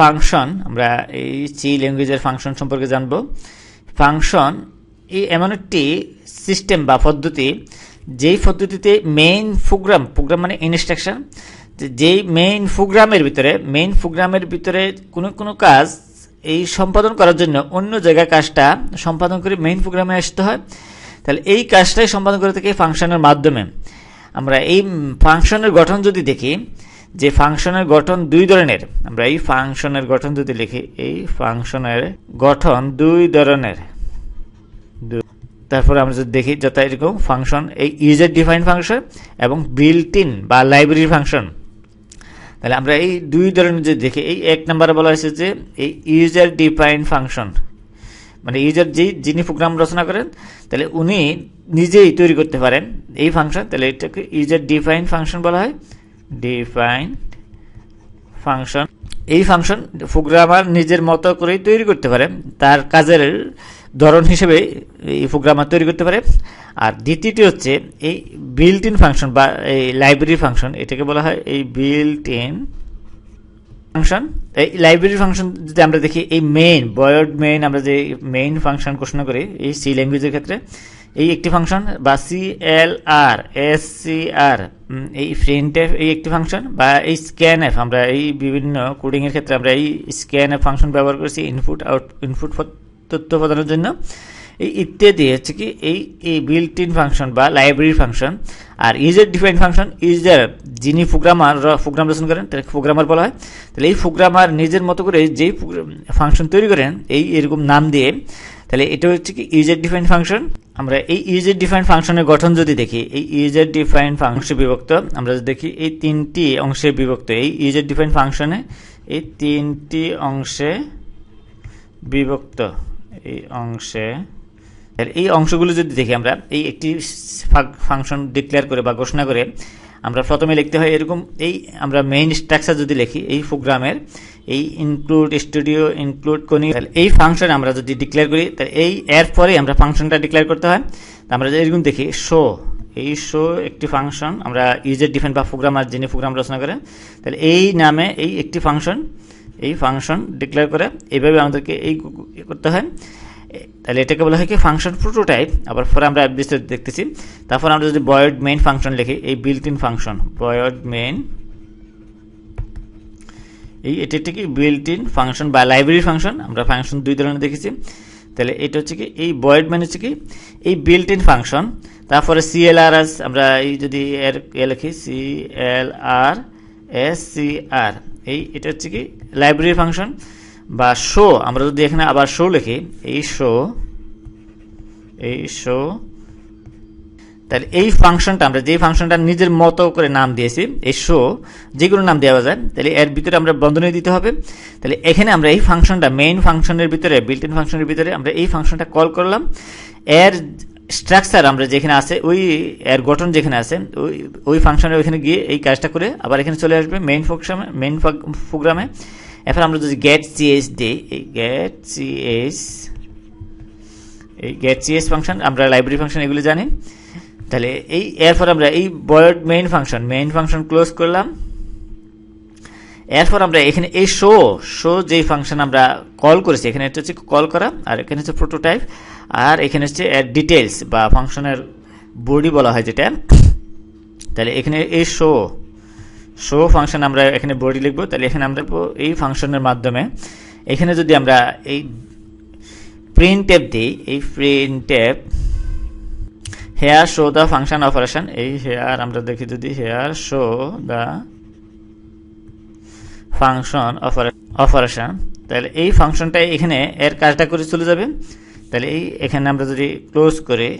Function আমরা এই C ল্যাঙ্গুয়েজের function সম্পর্কে জানব। ফাংশন এই এমন একটি সিস্টেম বা পদ্ধতি, যেই পদ্ধতিতে মেইন প্রোগ্রাম প্রোগ্রাম মানে ইনস্ট্রাকশন যেই মেইন প্রোগ্রামের ভিতরে মেইন প্রোগ্রামের ভিতরে কোনো কোনো কাজ এই সম্পাদন করার জন্য অন্য জায়গায় কাজটা সম্পাদন করে মেইন প্রোগ্রামে আসতে হয়। তাহলে এই কাজটাই সম্পাদন করে থাকে ফাংশনের মাধ্যমে। আমরা এই ফাংশনের গঠন যদি দেখি যে ফাংশনের গঠন দুই ধরনের। আমরা এই ফাংশনের গঠন যদি লিখি, এই ফাংশনের গঠন দুই ধরনের। তারপরে আমরা যদি দেখি যথা এরকম, ফাংশন এই ইউজার ডিফাইন ফাংশন এবং বিল্ট ইন বা লাইব্রেরি ফাংশন তাহলে আমরা এই দুই ধরনের যদি দেখি, এই এক নম্বরে বলা হয়েছে যে এই ইউজার ডিফাইন ফাংশন মানে ইউজার যে যিনি প্রোগ্রাম রচনা করেন, তাহলে উনি নিজেই তৈরি করতে পারেন এই ফাংশন তাহলে এটাকে ইউজার ডিফাইন ফাংশন বলা হয়। ডিফাইন ফাংশন এই ফাংশন প্রোগ্রামার নিজের মতো করেই তৈরি করতে পারে। তার কাজের ধরন হিসেবে এই প্রোগ্রামার তৈরি করতে পারে। আর দ্বিতীয়টি হচ্ছে এই বিল্ট ইন ফাংশন বা এই লাইব্রেরি ফাংশন এটাকে বলা হয় এই বিল্ট ইন ফাংশন এই লাইব্রেরি ফাংশন যদি আমরা দেখি, এই মেইন বয়ড মেইন আমরা যে মেইন ফাংশন ঘোষণা করি, এই সি ল্যাঙ্গুয়েজের ক্ষেত্রে এই একটি ফাংশন বা C L R S C R এই প্রিন্ট এফ এই একটি ফাংশন বা এই স্ক্যান এফ আমরা এই বিভিন্ন কোডিংয়ের ক্ষেত্রে আমরা এই স্ক্যান এফ ফাংশন ব্যবহার করেছি ইনপুট আউট ইনপুট তথ্য প্রদানের জন্য। এই ইত্যাদি হচ্ছে কি এই এই বিল্ট ইন ফাংশন বা লাইব্রেরি ফাংশন আর ইউজার ডিফাইন ফাংশন ইউজার যিনি প্রোগ্রামার প্রোগ্রাম রচনা করেন, তাকে প্রোগ্রামার বলা হয়। তাহলে এই প্রোগ্রামার নিজের মতো করে যেই ফাংশন তৈরি করেন, এই এরকম নাম দিয়ে তাহলে এটা হচ্ছে কি ইউজার ডিফাইন ফাংশন আমরা এই ইউজার ডিফাইন ফাংশনের গঠন যদি দেখি, এই ইউজার ডিফাইন ফাংশন বিভক্ত, আমরা যদি দেখি এই তিনটি অংশে বিভক্ত, এই ইউজার ডিফাইন ফাংশনে এই তিনটি অংশে বিভক্ত, এই অংশে। এই অংশগুলো যদি দেখি আমরা, এই একটি ফাংশন ডিক্লেয়ার করে বা ঘোষণা করে, আমরা প্রথমে লিখতে হয় এরকম, এই আমরা মেইন স্ট্রাকচার যদি লিখি, এই প্রোগ্রামের এই ইনক্লুড স্টুডিও ইনক্লুড কোনি এই ফাংশন আমরা যদি ডিক্লেয়ার করি, তাহলে এই এর পরে আমরা ফাংশনটা ডিক্লেয়ার করতে হয়। আমরা যদি এরকম দেখি শো এই শো একটি ফাংশন আমরা ইউজার ডিফেন্ট বা প্রোগ্রামার যিনি প্রোগ্রাম রচনা করেন তাহলে এই নামে এই একটি ফাংশন এই ফাংশন ডিক্লেয়ার করে, এইভাবে আমাদেরকে এই করতে হয়। তাহলে এটাকে বলা হয় কি ফাংশন প্রোটোটাইপ আবার পরে আমরা বিস্তারিত দেখতেছি। তারপর আমরা যদি বয়েড মেইন ফাংশন লিখি, এই built in function void main এই এটি হচ্ছে কি বিল্ট ইন ফাংশন বা লাইব্রেরি ফাংশন আমরা ফাংশন দুই ধরনের দেখেছি। তাহলে এটা হচ্ছে কি, এই বয়েড মানে হচ্ছে কি, এই বিল্ট ইন ফাংশন তারপরে সিএলআর এস আমরা এই যদি এর, এ লিখি C L R S C R এই এটা হচ্ছে কি লাইব্রেরি ফাংশন বা শো আমরা যদি এখানে আবার শো লিখি, এই শো এই শো তাহলে এই ফাংশনটা আমরা যে ফাংশনটা নিজের মতো করে নাম দিয়েছি, এই শো যে কোনো নাম দেওয়া যায়, তাহলে এর ভিতরে আমরা বন্ধনী দিতে হবে। তাহলে এখানে আমরা এই ফাংশনটা মেইন ফাংশনের ভিতরে বিল্ট ইন ফাংশনের ভিতরে আমরা এই ফাংশনটা কল করলাম। এর স্ট্রাকচার আমরা যেখানে আছে, ওই এর গঠন যেখানে আছে, ওই ওই ফাংশনের ওইখানে গিয়ে এই কাজটা করে আবার এখানে চলে আসবে মেইন প্রোগ্রামে মেইন প্রোগ্রামে এরপর আমরা যদি গেট সিএস দিই, এই গেট সিএস এই গেট সিএস ফাংশন আমরা লাইব্রেরি ফাংশন এগুলো জানি। তাহলে এই, এরপর আমরা এই void main function main function close করলাম। এরপর আমরা এখানে এই শো শো যেই ফাংশন আমরা কল করেছি, এখানে এটা হচ্ছে কল করা, আর এখানে হচ্ছে প্রোটোটাইপ আর এখানে হচ্ছে ডিটেলস বা ফাংশনের বডি বলা হয় যেটা। তাহলে এখানে এই শো শো ফাংশন আমরা এখানে বডি লিখব। তাহলে এখানে আমরা এই ফাংশনের মাধ্যমে। এখানে যদি আমরা এই প্রিন্ট ট্যাপ দিই, এই print tap here show the function operation এই হেয়ার আমরা দেখি যদি here show the function operation তাহলে এই ফাংশনটা এখানে এর কাজটা করে চলে যাবে। তাহলে এই, এখানে আমরা যদি ক্লোজ করি,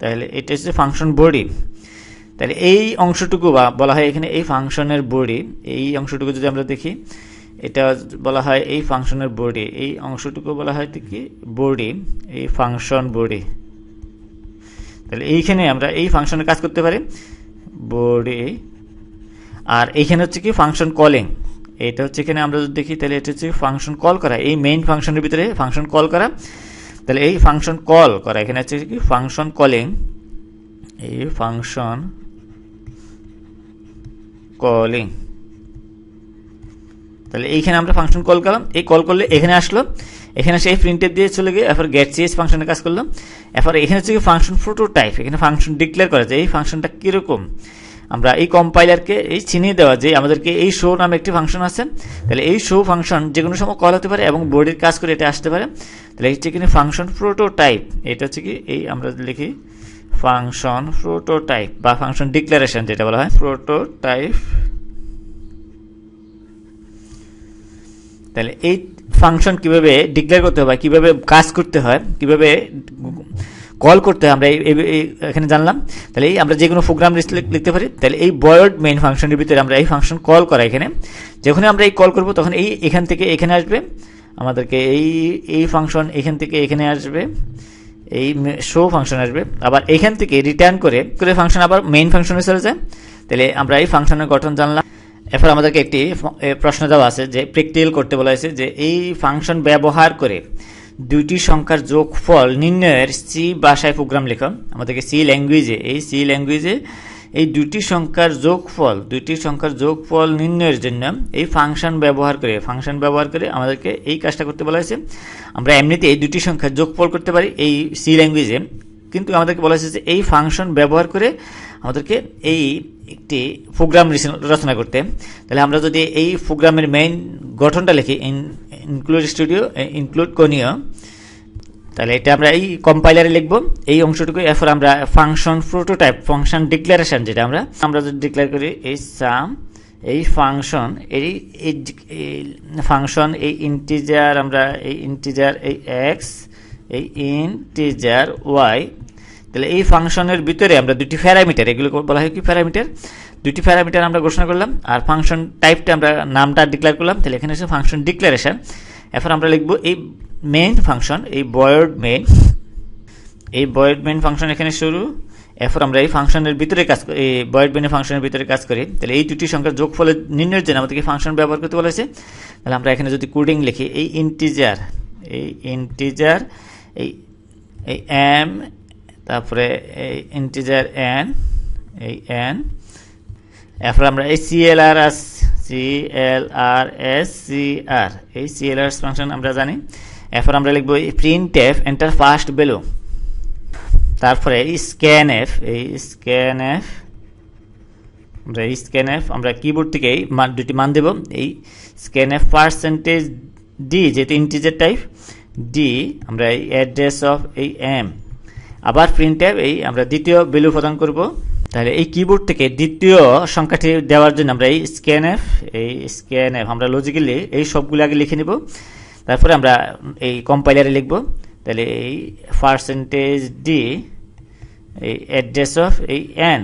তাহলে এটা হচ্ছে ফাংশন বডি তাহলে এই অংশটুকু বা, বলা হয় এখানে এই ফাংশনের বডি এই অংশটুকু যদি আমরা দেখি, এটা বলা হয় এই ফাংশনের বডি এই অংশটুকু বলা হয় কি? বডি এই ফাংশন বডি তাহলে এইখানে আমরা এই ফাংশনের কাজ করতে পারি। বডি আর এইখানে হচ্ছে কি ফাংশন কলিং এটা হচ্ছে এখানে আমরা যদি দেখি, তাহলে এটা হচ্ছে ফাংশন কল করা। এই মেইন ফাংশনের ভিতরে ফাংশন কল করা। তাহলে এই ফাংশন কল করা। এখানে হচ্ছে কি ফাংশন কলিং এই ফাংশন কলিং তাহলে এইখানে আমরা ফাংশন কল করলাম। এই কল করলে এখানে আসলো। এখানে সেই প্রিন্টের দিয়ে চলে গিয়ে এরপর গেট সিএস ফাংশনের কাজ করলাম। এরপর এখানে হচ্ছে ফাংশন প্রোটোটাইপ এখানে ফাংশন ডিক্লেয়ার করা যায় এই ফাংশনটা কীরকম। আমরা এই কম্পাইলারকে এই চিনিয়ে দেওয়া যে আমাদেরকে এই শো নামে একটি ফাংশন আছে, তাহলে এই শো ফাংশন যে কোনো সময় কল হতে পারে এবং বোর্ডের কাজ করে এটা আসতে পারে। তাহলে হচ্ছে কিনা ফাংশন প্রোটোটাইপ এটা হচ্ছে কি এই আমরা লিখি ফাংশন প্রোটোটাইপ বা ফাংশন ডিক্লারেশন যেটা বলা হয়। প্রোটোটাইপ তাহলে এই ফাংশন কীভাবে ডিক্লেয়ার করতে হয় কীভাবে কাজ করতে হয়, কীভাবে কল করতে হয়, আমরা এখানে জানলাম। তাহলে এই আমরা যে কোনো প্রোগ্রাম লিখতে পারি। তাহলে এই বয়ড মেইন ফাংশনের ভিতরে আমরা এই ফাংশন কল করা এখানে। যখন আমরা এই কল করব, তখন এই এখান থেকে এখানে আসবে। আমাদেরকে এই এই ফাংশন এখান থেকে এখানে আসবে। এই শো ফাংশন আসবে। আবার এখান থেকে রিটার্ন করে করে ফাংশন আবার মেইন ফাংশনে চলে যায়। তাহলে আমরা এই ফাংশনের গঠন জানলাম। এরপর আমাদেরকে একটি প্রশ্ন দেওয়া আছে যে প্র্যাকটিক্যাল করতে বলা হয়েছে যে এই ফাংশন ব্যবহার করে দুইটি সংখ্যার যোগফল নির্ণয়ের সি ভাষায় প্রোগ্রাম লেখা। আমাদেরকে সি ল্যাঙ্গুয়েজে, এই সি ল্যাঙ্গুয়েজে এই দুটি সংখ্যার যোগফল, দুইটি সংখ্যার যোগফল নির্ণয়ের জন্য এই ফাংশন ব্যবহার করে, ফাংশন ব্যবহার করে আমাদেরকে এই কাজটা করতে বলা হয়েছে। আমরা এমনিতে এই দুটি সংখ্যার যোগফল করতে পারি এই সি ল্যাঙ্গুয়েজে, কিন্তু আমাদেরকে বলা হয়েছে যে এই ফাংশন ব্যবহার করে আমাদেরকে এই একটি প্রোগ্রাম রচনা করতে। তাহলে আমরা যদি এই প্রোগ্রামের মেইন গঠনটা লিখি ইনক্লুড স্টুডিও ইনক্লুড কোনিও তাহলে এটা আমরা এই কম্পাইলারে লিখব। এই অংশটুকু এরপর আমরা ফাংশন প্রোটোটাইপ ফাংশন ডিক্লারেশন যেটা আমরা আমরা যদি ডিক্লেয়ার করি, এই সাম এই ফাংশন এই ফাংশন এই ইন্টিজার আমরা এই ইন্টিজার এই এক্স এই ইন্টিজার ওয়াই তাহলে এই ফাংশনের ভিতরে আমরা দুটি প্যারামিটার, এগুলো বলা হয় কি প্যারামিটার? দুটি প্যারামিটার আমরা ঘোষণা করলাম, আর ফাংশন টাইপটা আমরা নামটা ডিক্লেয়ার করলাম। তাহলে এখানে হচ্ছে ফাংশন ডিক্লারেশন এরপর আমরা লিখব এই মেইন ফাংশন, এই বয়েড মেইন এই বয়েড মেইন ফাংশন এখানে শুরু। এরপর আমরা এই ফাংশনের ভিতরে কাজ করি এই বয়েড মেইনের ফাংশনের ভিতরে কাজ করি। তাহলে এই দুটি সংখ্যার যোগফলের নির্ণয়ের জন্য আমাদেরকে ফাংশন ব্যবহার করতে বলা হয়েছে। তাহলে আমরা এখানে যদি কোডিং লিখি, এই ইন্টিজার এই ইন্টিজার এই এই এম তারপরে এই ইন্টিজার এন এই এন এরপর আমরা এই CLR as C L R S C R এই সিএলআর ফাংশন আমরা জানি। এরপর আমরা লিখব এই print f enter first value তারপরে স্ক্যান এফ এই স্ক্যান এফ আমরা এই স্ক্যান এফ আমরা কিবোর্ড থেকে এই দুটি মান দেব। এই স্ক্যান এফ পার্সেন্টেজ ডি যেহেতু ইন্টিজার টাইপ ডি আমরা এই অ্যাড্রেস অফ এই এম আবার প্রিন্ট এই আমরা দ্বিতীয় ভ্যালু প্রদান করব। তাহলে এই কিবোর্ড থেকে দ্বিতীয় সংখ্যাটি দেওয়ার জন্য আমরা এই স্ক্যান এফ এই স্ক্যান এফ আমরা লজিক্যালি এই সবগুলো আগে লিখে নেব। তারপরে আমরা এই কম্পাইলারে লিখব। তাহলে এই পার্সেন্টেজ ডি এই অ্যাড্রেস অফ এই এন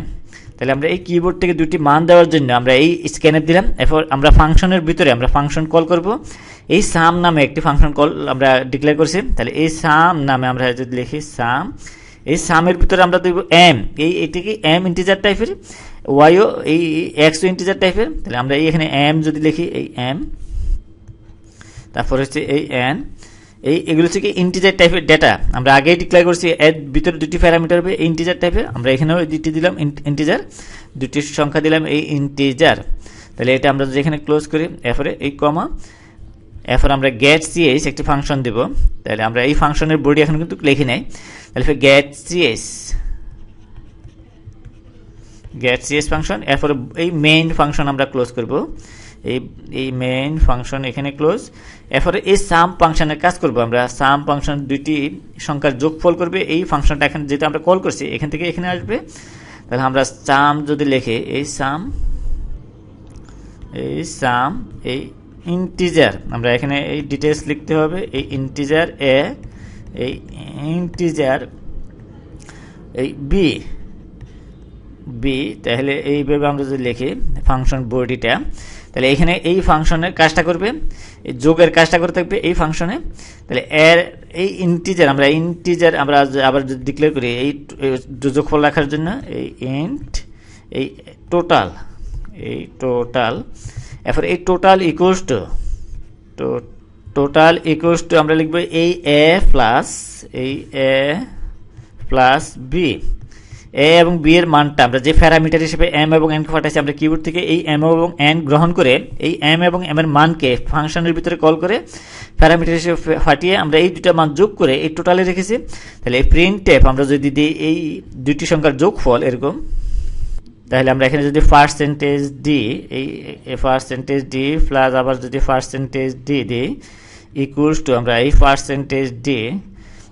তাহলে আমরা এই কিবোর্ড থেকে দুটি মান দেওয়ার জন্য আমরা এই স্ক্যানএফ দিলাম। এরপর আমরা ফাংশনের ভিতরে আমরা ফাংশন কল করব। এই সাম নামে একটি ফাংশন কল আমরা ডিক্লেয়ার করছি। তাহলে এই সাম নামে আমরা যদি লিখি সাম এই সামের ভিতরে আমরা দেব এম এই এটি কি এম ইন্টিজার টাইপের ওয়াইও এই এক্সও ইন্টিজার টাইপের তাহলে আমরা এখানে এম যদি লিখি, এই এম তারপর হচ্ছে এই এন এই এগুলো হচ্ছে কি ইন্টিজার টাইপের ডেটা আমরা আগেই ডিক্লেয়ার করছি এর ভিতরে দুটি প্যারামিটার হবে ইন্টিজার টাইপের আমরা এখানেও দুটি দিলাম ইন্টিজার দুটি সংখ্যা দিলাম, এই ইন্টিজার তাহলে এটা আমরা যেখানে ক্লোজ করি এরপরে এই কমা এরপর আমরা গেট সিএস একটি ফাংশন দেব। তাহলে আমরা এই ফাংশনের বডি এখন কিন্তু লিখে নেই। তাহলে get CS get CS function, এরপরে এই মেইন ফাংশন আমরা ক্লোজ করব। এই এই মেইন ফাংশন এখানে ক্লোজ এরপরে এই সাম ফাংশনের কাজ করব আমরা। সাম ফাংশন দুইটি সংখ্যার যোগফল করবে। এই ফাংশনটা এখানে যেটা আমরা কল করছি, এখান থেকে এখানে আসবে। তাহলে আমরা সাম যদি লেখে, এই সাম এই সাম এই ইন্টিজার আমরা এখানে এই ডিটেলস লিখতে হবে। এই ইন্টিজার এ এই ইন্টিজার এই বি বি তাহলে এইভাবে আমরা যদি লিখি ফাংশন বডিটা তাহলে এখানে এই ফাংশনের কাজটা করবে, এই যোগের কাজটা করে থাকবে এই ফাংশনে তাহলে এর এই ইন্টিজার আমরা ইন্টিজার আমরা আবার যদি ডিক্লেয়ার করি, এই যোগফল রাখার জন্য এই ইন্ট এই টোটাল এই টোটাল এরপর এই total equals to total equals to আমরা লিখব এই এ প্লাস এই এ প্লাস বি এ এবং বি এর মানটা, আমরা যে প্যারামিটার হিসেবে এম এবং এনকে পাঠাচ্ছি আমরা কিবোর্ড থেকে এই এম এবং এন গ্রহণ করে এই এম এবং এম এর মানকে ফাংশনের ভিতরে কল করে প্যারামিটার হিসেবে ফাটিয়ে আমরা এই দুটা মান যোগ করে এই টোটালে রেখেছি। তাহলে এই প্রিন্ট আমরা যদি দিই, এই দুটি সংখ্যার যোগফল এরকম তাহলে আমরা এখানে যদি পার্সেন্টেজ দিই এই পার্সেন্টেজ ডি প্লাস আবার যদি পার্সেন্টেজ ডি দিই ইকুয়ালস টু আমরা এই পার্সেন্টেজ ডি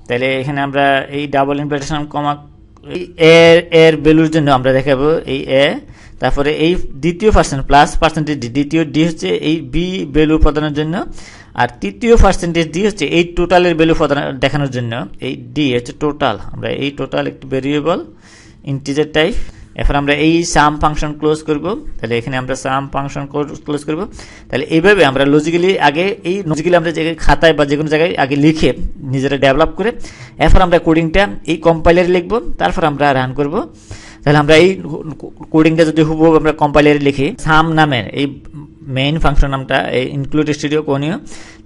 তাহলে এখানে আমরা এই ডাবল ইনভার্টেশন কমা এই এর এর ভ্যালুর জন্য আমরা দেখাবো এই এ তারপরে এই দ্বিতীয় পার্সেন্ট প্লাস পার্সেন্টেজ ডি দ্বিতীয় ডি হচ্ছে এই বি ভ্যালু প্রদানের জন্য, আর তৃতীয় পার্সেন্টেজ ডি হচ্ছে এই টোটালের ভ্যালু প্রদান দেখানোর জন্য, এই ডি হচ্ছে টোটাল আমরা এই টোটাল একটি ভেরিয়েবল ইন্টিজার টাইপ এরপর আমরা এই সাম ফাংশন ক্লোজ করব। তাহলে এখানে আমরা সাম ফাংশন ক্লোজ করব। তাহলে এইভাবে আমরা লজিক্যালি আগে এই লজিক্যালি আমরা যে খাতায় বা যে কোনো জায়গায় আগে লিখে নিজেরা ডেভেলপ করে এরপর আমরা কোডিংটা এই কম্পাইলারে লিখব। তারপর আমরা রান করব। তাহলে আমরা এই কোডিংটা যদি হুবহু আমরা কম্পাইলারে লিখি সাম নামের এই মেইন ফাংশন নামটা, এই ইনক্লুড স্টুডিও কোনিও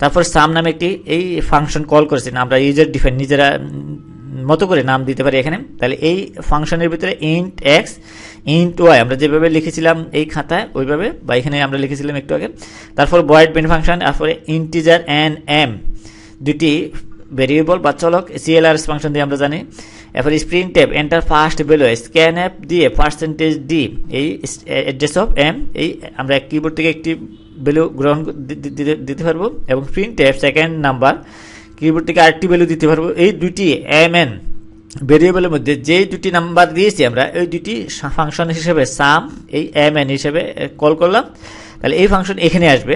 তারপর সাম নামে একটি এই ফাংশন কল করেছেন আমরা ইউজার ডিফাইন নিজেরা মতো করে নাম দিতে পারি এখানে। তাহলে এই ফাংশনের ভিতরে ইন্ট এক্স ইন্ট ওয়াই আমরা যেভাবে লিখেছিলাম এই খাতায়, ওইভাবে, বা এখানে আমরা লিখেছিলাম একটু আগে। তারপর বয়েড মেন ফাংশন তারপরে ইন্টিজার এন এম দুটি ভেরিয়েবল বা চলক সিএলআরএস ফাংশন দিয়ে আমরা জানি। এরপর spring tab enter first value scan app দিয়ে পার্সেন্টেজ ডি এই অ্যাড্রেস অফ এম এই আমরা কিবোর্ড থেকে একটি ভ্যালু গ্রহণ দিতে পারব। এবং print tab second number keyboard থেকে আরেকটি ভ্যালু দিতে পারব। এই দুটি এম এন ভেরিয়েবলের মধ্যে যে দুটি নাম্বার দিয়েছি আমরা, এই দুটি ফাংশন হিসেবে সাম এই এম এন হিসেবে কল করলাম। তাহলে এই ফাংশন এখানে আসবে।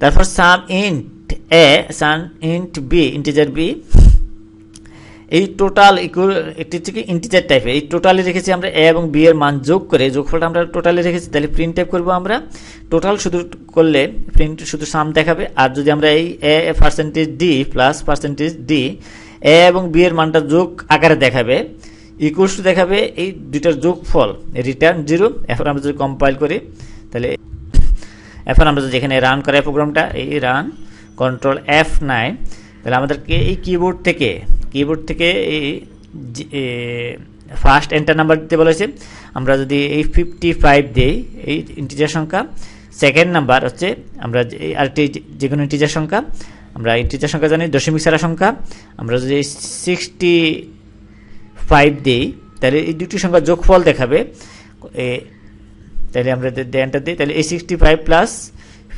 তারপর sum int A sum int B integer B এই টোটাল একটি হচ্ছে কি ইন্টিজার টাইপের এই টোটালে রেখেছি আমরা এ এবং বি এর মান যোগ করে, যোগফলটা আমরা টোটালে রেখেছি, তাহলে প্রিন্ট টাইপ করব আমরা। টোটাল শুধু করলে প্রিন্ট শুধু সাম দেখাবে, আর যদি আমরা এই A percentage D plus percentage D A এবং বি এর মানটা যোগ আকারে দেখাবে ইকুয়ালস টু দেখাবে এই দুইটার যোগফল রিটার্ন জিরো এখন আমরা যদি কম্পাইল করি, তাহলে এখন আমরা যদি এখানে রান করাই প্রোগ্রামটা এই রান কন্ট্রোল এফ নাইন তাহলে আমাদেরকে এই কিবোর্ড থেকে কিবোর্ড থেকে এই ফার্স্ট এন্টার নাম্বার দিতে বলেছে। আমরা যদি এই ফিফটি ফাইভ দিই, এই ইন্টিজার সংখ্যা সেকেন্ড নাম্বার হচ্ছে, আমরা আরেকটি যে কোনো ইন্টিজার সংখ্যা, আমরা ইন্টিজার সংখ্যা জানি, দশমিক সারা সংখ্যা। আমরা যদি সিক্সটি ফাইভ দিই, তাহলে এই দুটি সংখ্যা যোগফল দেখাবে। তাহলে আমরা এন্টার দিই, তাহলে এই sixty five plus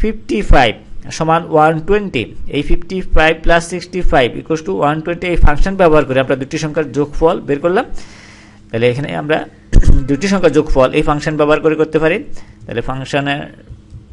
fifty five সমান ওয়ান টোয়েন্টি এই fifty five plus sixty five equals to one twenty এই ফাংশন ব্যবহার করে আমরা দুটি সংখ্যার যোগফল বের করলাম। তাহলে এখানে আমরা দুটি সংখ্যার যোগফল এই ফাংশন ব্যবহার করে করতে পারি। তাহলে ফাংশনের